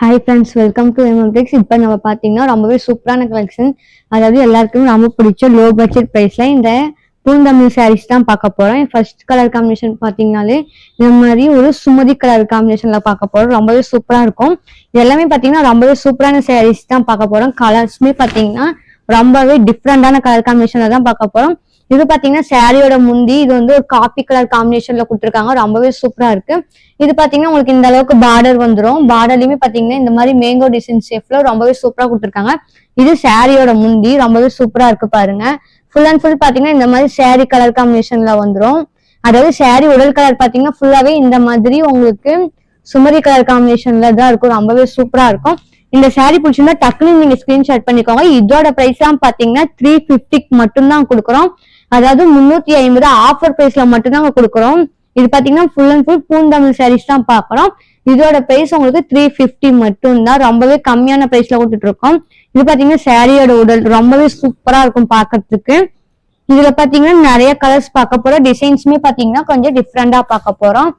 Hi friends welcome to MM Tex இப்போ நம்ம பார்த்தீங்கன்னா ரொம்பவே சூப்பரான கலெக்ஷன் அதாவது எல்லாருக்குமே ரொம்ப பிடிச்ச லோ பட்ஜெட் ப்ரைஸில் இந்த பூந்தமிழ் சாரீஸ் தான் பார்க்க போறோம். ஃபர்ஸ்ட் கலர் காம்பினேஷன் பார்த்தீங்கனாலே இந்த மாதிரி ஒரு சுமதி கலர் காம்பினேஷனில் பார்க்க போகிறோம் ரொம்பவே சூப்பராக இருக்கும். எல்லாமே பார்த்தீங்கன்னா ரொம்பவே சூப்பரான சாரீஸ் தான் பார்க்க போகிறோம் கலர்ஸுமே பார்த்தீங்கன்னா ரொம்பவே டிஃப்ரெண்டான கலர் காம்பினேஷனில் தான் பார்க்க போகிறோம் இது பாத்தீங்கன்னா சாரியோட முந்தி இது வந்து ஒரு காப்பி கலர் காம்பினேஷன்ல கொடுத்துருக்காங்க. ரொம்பவே சூப்பரா இருக்கு. இது பாத்தீங்கன்னா உங்களுக்கு இந்த அளவுக்கு பார்டர் வந்துரும். பார்டர்லயுமே பாத்தீங்கன்னா இந்த மாதிரி மேங்கோ டிசைன் ஷேப்ல ரொம்பவே சூப்பரா கொடுத்துருக்காங்க. இது சாரியோட முந்தி ரொம்பவே சூப்பரா இருக்கு பாருங்க. ஃபுல் அண்ட் ஃபுல் பாத்தீங்கன்னா இந்த மாதிரி சாரி கலர் காம்பினேஷன்ல வந்துரும். அதாவது சாரி உடல் கலர் பாத்தீங்கன்னா ஃபுல்லாவே இந்த மாதிரி உங்களுக்கு சுமரி கலர் காம்பினேஷன்ல தான் இருக்கும். ரொம்பவே சூப்பரா இருக்கும். இந்த சாரி பிடிச்சிருந்தா டக்குன்னு நீங்க ஸ்கிரீன்ஷாட் பண்ணிக்கோங்க. இதோட பிரைஸ் எல்லாம் பாத்தீங்கன்னா த்ரீ பிப்டிக்கு மட்டும்தான் கொடுக்குறோம். அதாவது முன்னூத்தி ஐம்பது ஆஃபர் பிரைஸ்ல மட்டும்தான் கொடுக்குறோம். இது பாத்தீங்கன்னா ஃபுல் அண்ட் ஃபுல் பூந்தமிழ் சாரீஸ் தான் பாக்குறோம். இதோட பிரைஸ் உங்களுக்கு த்ரீ பிப்டி மட்டும் தான் ரொம்பவே கம்மியான பிரைஸ்ல கொடுத்துட்டு இருக்கோம் இது பாத்தீங்கன்னா சாரியோட உடல். ரொம்பவே சூப்பரா இருக்கும் பாக்குறதுக்கு. இதுல பாத்தீங்கன்னா நிறைய கலர்ஸ் பார்க்க போறோம். டிசைன்ஸுமே பாத்தீங்கன்னா கொஞ்சம் டிஃப்ரெண்டா பார்க்க போறோம்.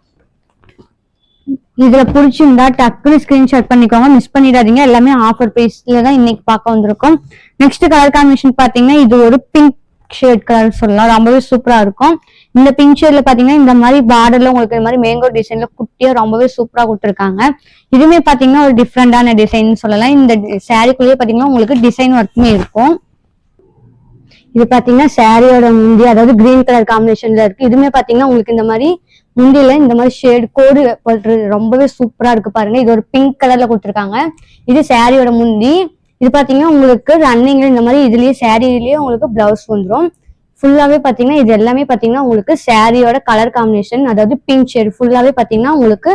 இதுல பிடிச்சிருந்தா டக்குன்னு ஸ்கிரீன்ஷாட் பண்ணிக்கோங்க. மிஸ் பண்ணிடாதீங்க. எல்லாமே ஆஃபர் பிரைஸ்ல தான் இன்னைக்கு பார்க்க வந்திருக்கும். நெக்ஸ்ட் கலர் காம்பினேஷன் பாத்தீங்கன்னா இது ஒரு பிங்க் ஷேட் கலர் சொல்லலாம். ரொம்பவே சூப்பரா இருக்கும். இந்த பிங்க் ஷேட்ல பாத்தீங்கன்னா இந்த மாதிரி பார்டர்ல உங்களுக்கு இந்த மாதிரி மேங்கோ டிசைன்ல குட்டியா ரொம்பவே சூப்பரா கொடுத்துருக்காங்க. இதுவுமே பாத்தீங்கன்னா ஒரு டிஃப்ரெண்டான டிசைன் சொல்லலாம். இந்த சாரிக்குள்ளேயே பாத்தீங்கன்னா உங்களுக்கு டிசைன் ஒர்க்குமே இருக்கும். இது பாத்தீங்கன்னா சாரியோட முந்தி அதாவது கிரீன் கலர் காம்பினேஷன்ல இருக்கு. இதுவுமே பாத்தீங்கன்னா உங்களுக்கு இந்த மாதிரி முந்தியில இந்த மாதிரி ஷேட் கோடு போட்டு ரொம்பவே சூப்பரா இருக்கு பாருங்க. இது ஒரு பிங்க் கலர்ல கொடுத்துருக்காங்க. இது சாரியோட முந்தி. இது பாத்தீங்கன்னா உங்களுக்கு ரன்னிங்ல இந்த மாதிரி இதுலயே சாரிலயே உங்களுக்கு பிளவுஸ் வந்துடும் ஃபுல்லாவே பாத்தீங்கன்னா இது எல்லாமே பாத்தீங்கன்னா உங்களுக்கு சாரியோட கலர் காம்பினேஷன் அதாவது பிங்க் ஷேட் ஃபுல்லாவே பாத்தீங்கன்னா உங்களுக்கு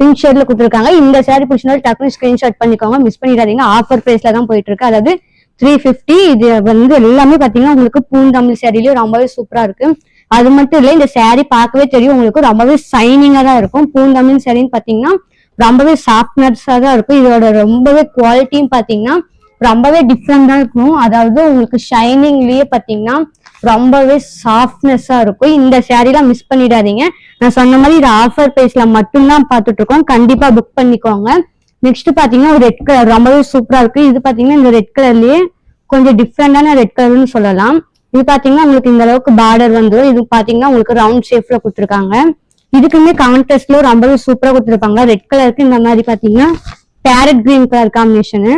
பிங்க் ஷேட்ல கொடுத்துருக்காங்க. இந்த சாரி பிடிச்சினாலும் டக்குனு ஸ்கிரீன்ஷாட் பண்ணிக்கோங்க. மிஸ் பண்ணிடாதீங்க. ஆஃபர் பிரைஸ்ல தான் போயிட்டு இருக்கு அதாவது த்ரீ ஃபிஃப்டி இது வந்து எல்லாமே பாத்தீங்கன்னா உங்களுக்கு பூந்தமிழ் சாரிலயே ரொம்பவே சூப்பரா இருக்கு. அது மட்டும் இல்ல இந்த சாரி பார்க்கவே தெரியும். உங்களுக்கு ரொம்பவே ஷைனிங்கா தான் இருக்கும். பூந்தமிழ் சாரின்னு பாத்தீங்கன்னா ரொம்பவே சாஃப்ட்னர்ஸா தான் இருக்கும். இதோட ரொம்பவே குவாலிட்டியும் பாத்தீங்கன்னா ரொம்பவே டிஃப்ரெண்டா இருக்கும். அதாவது உங்களுக்கு ஷைனிங்லயே பாத்தீங்கன்னா ரொம்பவே சாஃப்ட்னஸ்ஸா இருக்கும். இந்த சாரீலாம் மிஸ் பண்ணிடாதீங்க. நான் சொன்ன மாதிரி இது ஆஃபர் பிரைஸ்ல மட்டும்தான் பார்த்துட்டு இருக்கோம் கண்டிப்பா புக் பண்ணிக்கோங்க. நெக்ஸ்ட் பாத்தீங்கன்னா ஒரு ரெட் கலர் ரொம்பவே சூப்பரா இருக்கு. இது பாத்தீங்கன்னா இந்த ரெட் கலர்லயே கொஞ்சம் டிஃப்ரெண்டான ரெட் கலர்னு சொல்லலாம். இது பாத்தீங்கன்னா உங்களுக்கு இந்த அளவுக்கு பார்டர் வந்துடும் இது பாத்தீங்கன்னா உங்களுக்கு ரவுண்ட் ஷேப்ல கொடுத்துருக்காங்க. இதுக்குமே கான்ட்ராஸ்ட்ல ரொம்பவே சூப்பரா கொடுத்துருப்பாங்க. ரெட் கலருக்கு இந்த மாதிரி பாத்தீங்கன்னா பேரட் கிரீன் கலர் காம்பினேஷனு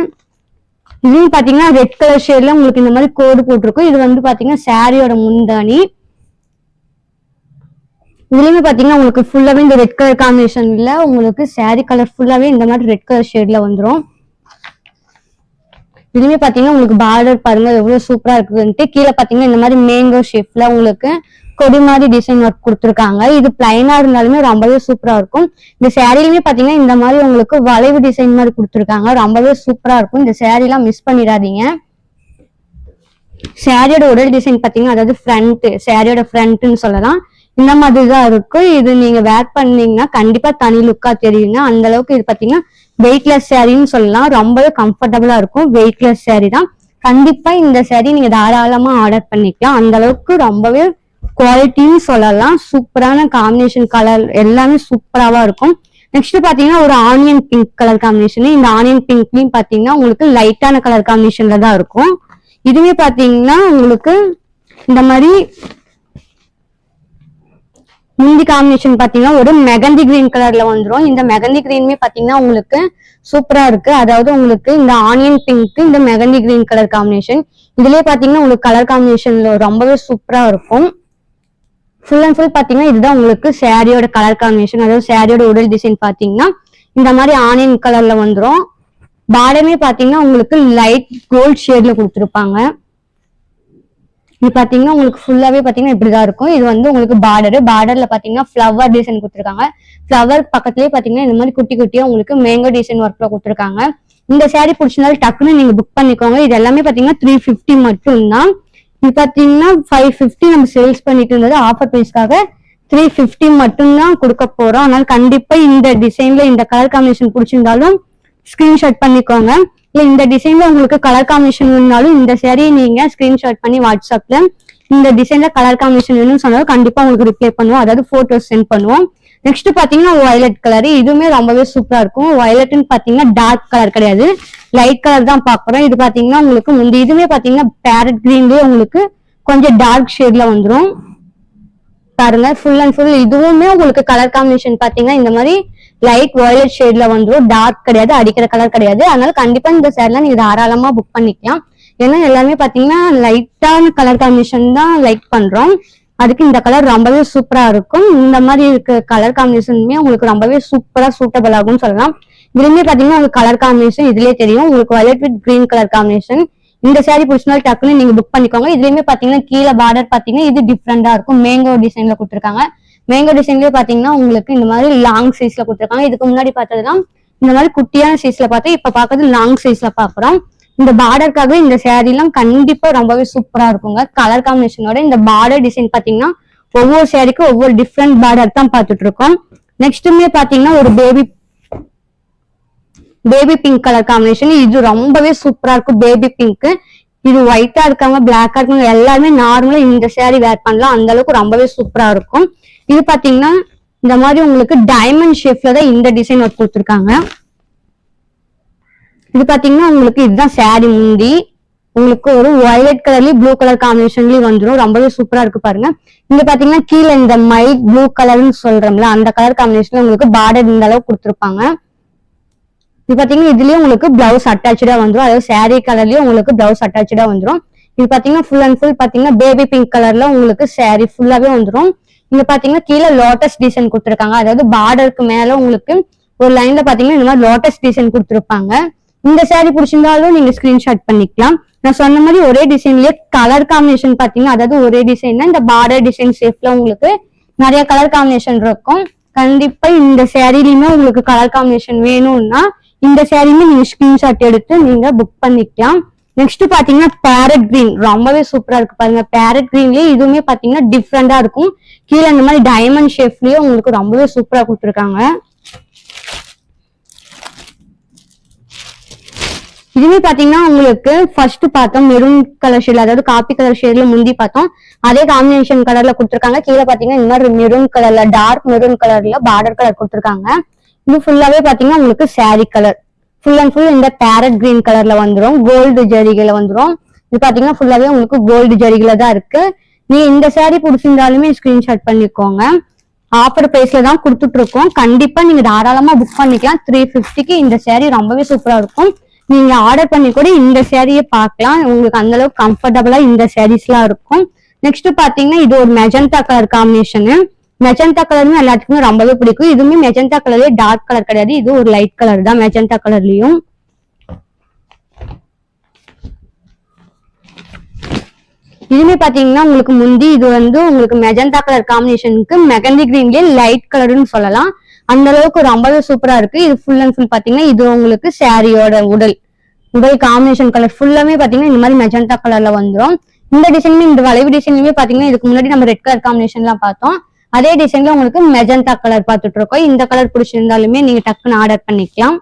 இதுவும் பாத்தீங்கன்னா ரெட் கலர் ஷேட்ல உங்களுக்கு இந்த மாதிரி கோடு போட்டிருக்கும். இது வந்து பாத்தீங்கன்னா சாரியோட முந்தானி இதுலயுமே பாத்தீங்கன்னா உங்களுக்கு ஃபுல்லாவே இந்த ரெட் கலர் காம்பினேஷன்ல உங்களுக்கு சாரி கலர் ஃபுல்லாவே இந்த மாதிரி ரெட் கலர் ஷேட்ல வந்துரும். இதுவுமே பாத்தீங்கன்னா உங்களுக்கு பார்டர் பாருங்க எவ்வளவு சூப்பரா இருக்குன்ட்டு கீழே பாத்தீங்கன்னா இந்த மாதிரி மேங்கோ ஷேப்ல உங்களுக்கு கொடி மாதிரி டிசைன் ஒர்க் கொடுத்துருக்காங்க. இது பிளைனா இருந்தாலுமே ரொம்பவே சூப்பரா இருக்கும். இந்த சேரீலுமே பாத்தீங்கன்னா இந்த மாதிரி உங்களுக்கு வளைவு டிசைன் மாதிரி கொடுத்துருக்காங்க. ரொம்பவே சூப்பரா இருக்கும். இந்த சேரீ எல்லாம் மிஸ் பண்ணிடாதீங்க. சேரீயோட உடல் டிசைன் பாத்தீங்கன்னா அதாவது ஃப்ரண்ட் சாரியோட ஃப்ரண்ட்னு சொல்லலாம். இந்த மாதிரி தான் இருக்கும் இது நீங்க வேர் பண்ணீங்கன்னா கண்டிப்பா தனி லுக்கா தெரியுங்க. அந்த அளவுக்கு இது பாத்தீங்கன்னா வெயிட்லெஸ் சாரின்னு சொல்லலாம். ரொம்பவே கம்ஃபர்டபுளா இருக்கும். வெயிட்லெஸ் saree தான். கண்டிப்பா இந்த சேரீ நீங்க தாராளமா ஆர்டர் பண்ணிக்கலாம். அந்த அளவுக்கு ரொம்பவே குவாலிட்டின்னு சொல்லலாம். சூப்பரான காம்பினேஷன் கலர் எல்லாமே சூப்பராவா இருக்கும். நெக்ஸ்ட் பாத்தீங்கன்னா ஒரு ஆனியன் பிங்க் கலர் காம்பினேஷன் இந்த ஆனியன் பிங்க்லயும் பாத்தீங்கன்னா உங்களுக்கு லைட்டான கலர் காம்பினேஷன்ல தான் இருக்கும். இதுவே பாத்தீங்கன்னா உங்களுக்கு இந்த மாதிரி முந்தி காம்பினேஷன் பாத்தீங்கன்னா ஒரு மெகந்தி கிரீன் கலர்ல வந்துரும். இந்த மெகந்தி கிரீனுமே பாத்தீங்கன்னா உங்களுக்கு சூப்பரா இருக்கு. அதாவது உங்களுக்கு இந்த ஆனியன் பிங்க் இந்த மெகந்தி கிரீன் கலர் காம்பினேஷன் இதுலயே பாத்தீங்கன்னா உங்களுக்கு கலர் காம்பினேஷன்ல ரொம்பவே சூப்பரா இருக்கும். ஃபுல் அண்ட் ஃபுல் பாத்தீங்கன்னா இதுதான் உங்களுக்கு சாரியோட கலர் காம்பினேஷன் அதாவது சாரியோட உடல் டிசைன் பாத்தீங்கன்னா இந்த மாதிரி ஆனியன் கலர்ல வந்துடும் பாடமே பாத்தீங்கன்னா உங்களுக்கு லைட் கோல்ட் ஷேட்ல கொடுத்துருப்பாங்க. இது பாத்தீங்கன்னா உங்களுக்கு ஃபுல்லாவே பாத்தீங்கன்னா இப்படிதான் இருக்கும். இது வந்து உங்களுக்கு பார்டரு பார்டர்ல பாத்தீங்கன்னா ஃப்ளவர் டிசைன் கொடுத்துருக்காங்க. ஃப்ளவர் பக்கத்துலயே பாத்தீங்கன்னா இந்த மாதிரி குட்டி குட்டியா உங்களுக்கு மேங்கோ டிசைன் ஒர்க்ல கொடுத்துருக்காங்க. இந்த saree பிடிச்சிருந்தாலும் டக்குன்னு நீங்க புக் பண்ணிக்கோங்க. இது எல்லாமே பாத்தீங்கன்னா த்ரீ ஃபிஃப்டி மட்டும் தான் இது பாத்தீங்கன்னா ஃபைவ் ஃபிஃப்டி நம்ம சேல்ஸ் பண்ணிட்டு இருந்தது ஆஃபர் ப்ரைஸ்க்காக த்ரீ ஃபிஃப்டி மட்டும்தான் கொடுக்க போறோம். அதனால கண்டிப்பா இந்த டிசைன்ல இந்த கலர் காம்பினேஷன் பிடிச்சிருந்தாலும் ஸ்கிரீன்ஷாட் பண்ணிக்கோங்க. இல்ல இந்த டிசைன்ல உங்களுக்கு கலர் காம்பினேஷன் வேணும்னாலும் இந்த saree நீங்க ஸ்கிரீன்ஷாட் பண்ணி வாட்ஸ்அப்ல இந்த டிசைன்ல கலர் காம்பினேஷன் வேணும்னு சொன்னாலும் கண்டிப்பா உங்களுக்கு ரிப்ளை பண்ணுவோம். அதாவது போட்டோஸ் சென்ட் பண்ணுவோம். நெக்ஸ்ட் பாத்தீங்கன்னா வயலட் கலர் இதுவுமே ரொம்பவே சூப்பரா இருக்கும். வயலட்னு பாத்தீங்கன்னா டார்க் கலர் கிடையாது. லைட் கலர் தான் பாக்குறோம் இது பாத்தீங்கன்னா உங்களுக்கு முந்தைய இதுவுமே பாத்தீங்கன்னா பேரட் கிரீன்லயே உங்களுக்கு கொஞ்சம் டார்க் ஷேட்ல வந்துடும் பாருங்க ஃபுல் அண்ட் ஃபுல் இதுவுமே உங்களுக்கு கலர் காம்பினேஷன் பாத்தீங்கன்னா இந்த மாதிரி லைட் வயலட் ஷேட்ல வந்துடும் டார்க் கிடையாது அடிக்கிற கலர் கிடையாது. அதனால கண்டிப்பா இந்த சேரீல நீங்க தாராளமா புக் பண்ணிக்கலாம். ஏன்னா எல்லாமே பாத்தீங்கன்னா லைட்டான கலர் காம்பினேஷன் தான் லைக் பண்றோம். அதுக்கு இந்த கலர் ரொம்பவே சூப்பரா இருக்கும். இந்த மாதிரி இருக்க கலர் காம்பினேஷனுமே உங்களுக்கு ரொம்பவே சூப்பரா சூட்டபிள் ஆகும்னு சொல்லலாம். இதுலயுமே பாத்தீங்கன்னா உங்களுக்கு கலர் காம்பினேஷன் இதுலயே தெரியும். உங்களுக்கு violet with green colour combination இந்த சாரி பிடிச்சினாலும் டக்குன்னு நீங்க புக் பண்ணிக்கோங்க. இதுலயுமே பாத்தீங்கன்னா கீழே பார்டர் பாத்தீங்கன்னா இது டிஃப்ரெண்டா இருக்கும். மேங்கோ டிசைன்ல கொடுத்துருக்காங்க. மேங்கோ டிசைன்லயே பாத்தீங்கன்னா உங்களுக்கு இந்த மாதிரி லாங் சைஸ்ல கொடுத்துருக்காங்க. இதுக்கு முன்னாடி பார்த்ததுலாம் இந்த மாதிரி குட்டியான சைஸ்ல பார்த்தோம் இப்ப பாக்குறது லாங் சைஸ்ல பாக்குறோம் இந்த பார்டருக்காக இந்த சேரீ எல்லாம் கண்டிப்பா ரொம்பவே சூப்பரா இருக்குங்க. கலர் காம்பினேஷனோட இந்த பார்டர் டிசைன் பாத்தீங்கன்னா ஒவ்வொரு சேரீக்கும் ஒவ்வொரு டிஃப்ரெண்ட் பார்டர் தான் பார்த்துட்டு இருக்கோம். நெக்ஸ்ட்டுமே பாத்தீங்கன்னா ஒரு baby baby pink colour combination இது ரொம்பவே சூப்பரா இருக்கும். பேபி பிங்க் இது ஒயிட்டா இருக்காங்க பிளாக்கா இருக்காங்க எல்லாருமே நார்மலா இந்த சேரீ வேர் பண்ணலாம். அந்த அளவுக்கு ரொம்பவே சூப்பரா இருக்கும். இது பாத்தீங்கன்னா இந்த மாதிரி உங்களுக்கு டைமண்ட் ஷேப்ல தான் இந்த டிசைன் ஒர்க் கொடுத்துருக்காங்க. இது பாத்தீங்கன்னா உங்களுக்கு இதுதான் சேரி முந்தி. உங்களுக்கு ஒரு ஒயலட் கலர்லயும் ப்ளூ கலர் காம்பினேஷன்லயும் வந்துடும் ரொம்பவே சூப்பரா இருக்கு பாருங்க. இங்க பாத்தீங்கன்னா கீழே இந்த மைட் ப்ளூ கலர்னு சொல்றோம்ல அந்த கலர் காம்பினேஷன்ல உங்களுக்கு பார்டர் இந்த அளவுக்கு கொடுத்துருப்பாங்க. இது பாத்தீங்கன்னா இதுலயும் உங்களுக்கு பிளவுஸ் அட்டாச்சா வந்துடும் அதாவது saree கலர்லயும் உங்களுக்கு பிளவுஸ் அட்டாச்சா வந்துடும் இது பாத்தீங்கன்னா ஃபுல் அண்ட் ஃபுல் பாத்தீங்கன்னா பேபி பிங்க் கலர்ல உங்களுக்கு saree ஃபுல்லாவே வந்துடும் இங்க பாத்தீங்கன்னா கீழே லோட்டஸ் டிசைன் கொடுத்துருக்காங்க. அதாவது பார்டருக்கு மேல உங்களுக்கு ஒரு லைன்ல பாத்தீங்கன்னா இந்த மாதிரி லோட்டஸ் டிசைன் கொடுத்துருப்பாங்க. இந்த saree பிடிச்சிருந்தாலும் நீங்க ஸ்கிரீன்ஷாட் பண்ணிக்கலாம். நான் சொன்ன மாதிரி ஒரே டிசைன்லயே கலர் காம்பினேஷன் பாத்தீங்கன்னா அதாவது ஒரே டிசைன் இந்த பார்டர் டிசைன் ஷேப்ல உங்களுக்கு நிறைய கலர் காம்பினேஷன் இருக்கும். கண்டிப்பா இந்த சேரீலயுமே உங்களுக்கு கலர் காம்பினேஷன் வேணும்னா இந்த சேரீயுமே நீங்க ஸ்கிரீன்ஷாட் எடுத்து நீங்க புக் பண்ணிக்கலாம். நெக்ஸ்ட் பாத்தீங்கன்னா பேரட் கிரீன் ரொம்பவே சூப்பரா இருக்கு பாருங்க. பேரட் கிரீன்லயே இதுவுமே பாத்தீங்கன்னா டிஃப்ரெண்டா இருக்கும். கீழே இந்த மாதிரி டைமண்ட் ஷேப்லயே உங்களுக்கு ரொம்பவே சூப்பரா கொடுத்துருக்காங்க. இதுவே பாத்தீங்கன்னா உங்களுக்கு ஃபர்ஸ்ட் பார்த்தோம் மெரூன் கலர் ஷேட்ல அதாவது காப்பி கலர் ஷேட்ல முந்தி பார்த்தோம். அதே காம்பினேஷன் கலர்ல கொடுத்துருக்காங்க. கீழே பாத்தீங்கன்னா இந்த மாதிரி மெரூன் கலர்ல டார்க் மெரூன் கலர்ல பார்டர் கலர் கொடுத்துருக்காங்க. இது ஃபுல்லாவே பாத்தீங்கன்னா உங்களுக்கு saree colour full and full இந்த பேரட் கிரீன் கலர்ல வந்துடும் கோல்டு ஜரிகையில வந்துடும் இது பாத்தீங்கன்னா ஃபுல்லாவே உங்களுக்கு கோல்டு ஜரிகைல தான் இருக்கு. நீங்க இந்த சாரி பிடிச்சிருந்தாலுமே ஸ்கிரீன்ஷாட் பண்ணிக்கோங்க. ஆஃபர் பிரைஸ்ல தான் கொடுத்துட்டு இருக்கோம் கண்டிப்பா நீங்க தாராளமா புக் பண்ணிக்கலாம். த்ரீ ஃபிஃப்டிக்கு இந்த சாரி ரொம்பவே சூப்பரா இருக்கும். நீங்க ஆர்டர் பண்ணி கூட இந்த சேரீயை பார்க்கலாம் உங்களுக்கு அந்த அளவுக்கு கம்ஃபர்டபுளா இந்த சாரீஸ் எல்லாம் இருக்கும். நெக்ஸ்ட் பாத்தீங்கன்னா இது ஒரு மெஜந்தா கலர் காம்பினேஷனு மெஜந்தா கலருமே எல்லாத்துக்குமே ரொம்பவே பிடிக்கும். இதுவுமே மெஜந்தா கலர்லயே டார்க் கலர் கிடையாது. இது ஒரு லைட் கலர் தான் மெஜந்தா கலர்லயும் இதுவுமே பாத்தீங்கன்னா உங்களுக்கு முந்தி இது வந்து உங்களுக்கு மெஜந்தா கலர் காம்பினேஷனுக்கு மெகந்தி கிரீன்லயே லைட் கலர்னு சொல்லலாம். அந்த அளவுக்கு ரொம்பவே சூப்பரா இருக்கு. இது ஃபுல் அண்ட் ஃபுல் பாத்தீங்கன்னா இது உங்களுக்கு சாரியோட உடல். உடல் காம்பினேஷன் கலர் ஃபுல்லாமே பாத்தீங்கன்னா இந்த மாதிரி மெஜந்தா கலர்ல வந்துரும். இந்த டிசைனுமே இந்த வளைவு டிசைன்லயுமே பாத்தீங்கன்னா இதுக்கு முன்னாடி நம்ம ரெட் கலர் காம்பினேஷன்லாம் பார்த்தோம். அதே டிசைன்ல உங்களுக்கு மெஜந்தா கலர் பார்த்துட்டு இருக்கோம். இந்த கலர் பிடிச்சிருந்தாலுமே நீங்க டக்குன்னு ஆர்டர் பண்ணிக்கலாம்.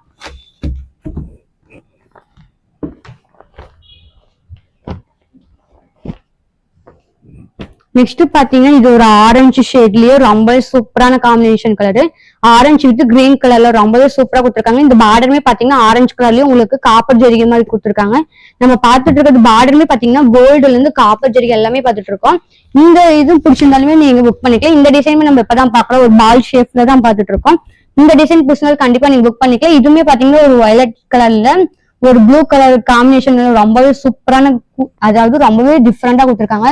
நெக்ஸ்ட் பாத்தீங்கன்னா இது ஒரு ஆரஞ்சு ஷேட்லயே ரொம்ப சூப்பரான combination colour orange with green கலர்ல ரொம்பவே சூப்பரா கொடுத்துருக்காங்க. இந்த பார்டருமே பாத்தீங்கன்னா ஆரஞ்சு கலர்லயும் உங்களுக்கு காப்பர் ஜரிகை மாதிரி கொடுத்துருக்காங்க. நம்ம பார்த்துட்டு இருக்கிறது பார்டருமே பாத்தீங்கன்னா கோல்டுல இருந்து காப்பர் ஜரிகை எல்லாமே பார்த்துட்டு இருக்கோம். இந்த இது பிடிச்சிருந்தாலுமே நீங்க புக் பண்ணிக்கலாம். இந்த டிசைனுமே நம்ம இப்பதான் பாக்குறோம் ஒரு பால் ஷேப்ல தான் பார்த்துட்டு இருக்கோம். இந்த டிசைன் பிடிச்சிருந்தாலும் கண்டிப்பா நீங்க புக் பண்ணிக்கலாம். இதுவுமே பாத்தீங்கன்னா ஒரு வயலட் கலர்ல ஒரு ப்ளூ கலர் காம்பினேஷன் ரொம்பவே சூப்பரான அதாவது ரொம்பவே டிஃப்ரெண்டா கொடுத்துருக்காங்க.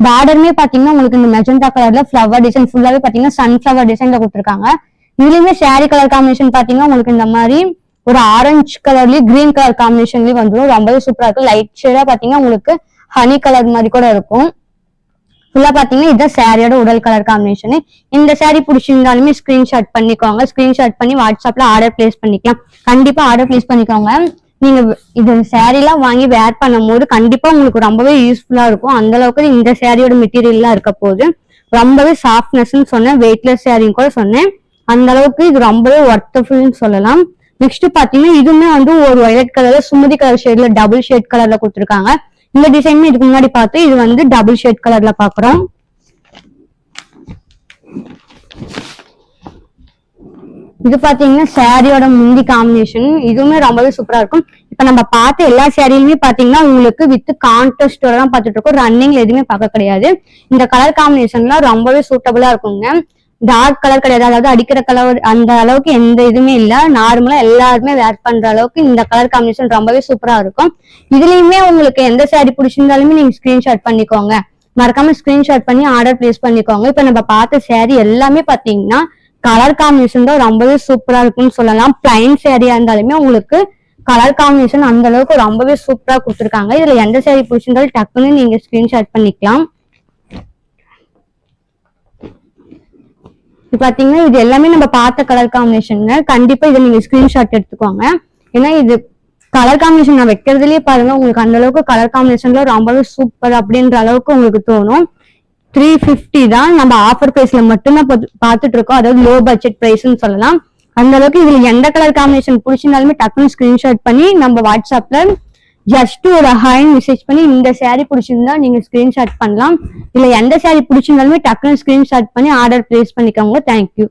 பார்டருமே பாத்தீங்கன்னா உங்களுக்கு இந்த மெஜந்தா கலர்ல ஃபிளவர் டிசைன் ஃபுல்லாவே பாத்தீங்கன்னா சன்ஃபிளவர் டிசைன்ல கொடுத்துருக்காங்க. இதுலயுமே சாரி கலர் காம்பினேஷன் பாத்தீங்கன்னா உங்களுக்கு இந்த மாதிரி ஒரு ஆரஞ்சு கலர்லயும் கிரீன் கலர் காம்பினேஷன்லயும் வந்துடும் ரொம்பவே சூப்பரா இருக்கும். லைட் ஷேடா பாத்தீங்கன்னா உங்களுக்கு ஹனி கலர் மாதிரி கூட இருக்கும். ஃபுல்லா பாத்தீங்கன்னா இதுதான் சாரியோட உடல் கலர் காம்பினேஷன் இந்த சாரி பிடிச்சிருந்தாலுமே ஸ்கிரீன்ஷாட் பண்ணிக்கோங்க. ஸ்கிரீன்ஷாட் பண்ணி வாட்ஸ்அப்ல ஆர்டர் பிளேஸ் பண்ணிக்கலாம். கண்டிப்பா ஆர்டர் பிளேஸ் பண்ணிக்கோங்க. நீங்க இது சேரீ எல்லாம் வாங்கி வேர் பண்ணும்போது கண்டிப்பா உங்களுக்கு ரொம்பவே யூஸ்ஃபுல்லா இருக்கும். அந்த அளவுக்கு இந்த சேரீயோட மெட்டீரியல்லாம் இருக்க போது ரொம்பவே சாஃப்ட்னஸ்ன்னு சொன்னேன். வெயிட்லெஸ் சாரின்னு கூட சொன்னேன். அந்த அளவுக்கு இது ரொம்பவே ஒர்த்தஃபுல்னு சொல்லலாம். நெக்ஸ்ட் பாத்தீங்கன்னா இதுவுமே வந்து ஒரு ஒயலட் கலர்ல சுமதி கலர் ஷேட்ல டபுள் ஷேட் கலர்ல கொடுத்துருக்காங்க. இந்த டிசைனுமே இதுக்கு முன்னாடி பார்த்து இது வந்து டபுள் ஷேட் கலர்ல பாக்குறோம். இது பாத்தீங்கன்னா சாரியோட முந்தி காம்பினேஷன் இதுவுமே ரொம்பவே சூப்பரா இருக்கும். இப்ப நம்ம பார்த்த எல்லா சாரிலுமே பாத்தீங்கன்னா உங்களுக்கு வித் கான்டெஸ்டோட தான் பார்த்துட்டு இருக்கோம். ரன்னிங்ல எதுவுமே பார்க்க கிடையாது. இந்த கலர் காம்பினேஷன்லாம் ரொம்பவே சூட்டபிளா இருக்குங்க. டார்க் கலர் கிடையாது. அதாவது அடிக்கிற கலர் அந்த அளவுக்கு எந்த இதுவுமே இல்ல. நார்மலா எல்லாருமே வேர் பண்ற அளவுக்கு இந்த கலர் காம்பினேஷன் ரொம்பவே சூப்பரா இருக்கும். இதுலயுமே உங்களுக்கு எந்த சாரி பிடிச்சிருந்தாலுமே நீங்க ஸ்கிரீன்ஷாட் பண்ணிக்கோங்க. மறக்காம ஸ்கிரீன்ஷாட் பண்ணி ஆர்டர் பிளேஸ் பண்ணிக்கோங்க. இப்ப நம்ம பார்த்த சாரி எல்லாமே பாத்தீங்கன்னா கலர் காம்பினேஷன் தான் ரொம்பவே சூப்பரா இருக்கும்னு சொல்லலாம். பிளைன் சேரியா இருந்தாலுமே உங்களுக்கு கலர் காம்பினேஷன் அந்த அளவுக்கு ரொம்பவே சூப்பரா கொடுத்துருக்காங்க. இதுல எந்த சேரீ பிடிச்சிருந்தாலும் டக்குன்னு நீங்க ஸ்கிரீன்ஷாட் பண்ணிக்கலாம். பாத்தீங்கன்னா இது எல்லாமே நம்ம பார்த்த கலர் காம்பினேஷனுங்க கண்டிப்பா இதை நீங்க ஸ்கிரீன்ஷாட் எடுத்துக்கோங்க. ஏன்னா இது கலர் காம்பினேஷன் நான் வைக்கிறதுலயே பாருங்க உங்களுக்கு அந்த அளவுக்கு கலர் காம்பினேஷன்ல ரொம்பவே சூப்பர் அப்படின்ற அளவுக்கு உங்களுக்கு தோணும். த்ரீ ஃபிஃப்டி தான் நம்ம ஆஃபர் ப்ரைஸ்ல மட்டும்தான் பார்த்துட்டு இருக்கோம் அதாவது லோ பட்ஜெட் ப்ரைஸ்னு சொல்லலாம். அந்த அளவுக்கு இதுல எந்த கலர் காம்பினேஷன் பிடிச்சிருந்தாலுமே டக்குன்னு ஸ்கிரீன்ஷாட் பண்ணி நம்ம வாட்ஸ்அப்ல ஜஸ்ட் ஒரு ஹாய் மெசேஜ் பண்ணி இந்த saree பிடிச்சிருந்தா நீங்க ஸ்கிரீன்ஷாட் பண்ணலாம். இல்ல எந்த saree பிடிச்சிருந்தாலுமே டக்குன்னு ஸ்கிரீன்ஷாட் பண்ணி ஆர்டர் பிளேஸ் பண்ணிக்கோங்க. தேங்க்யூ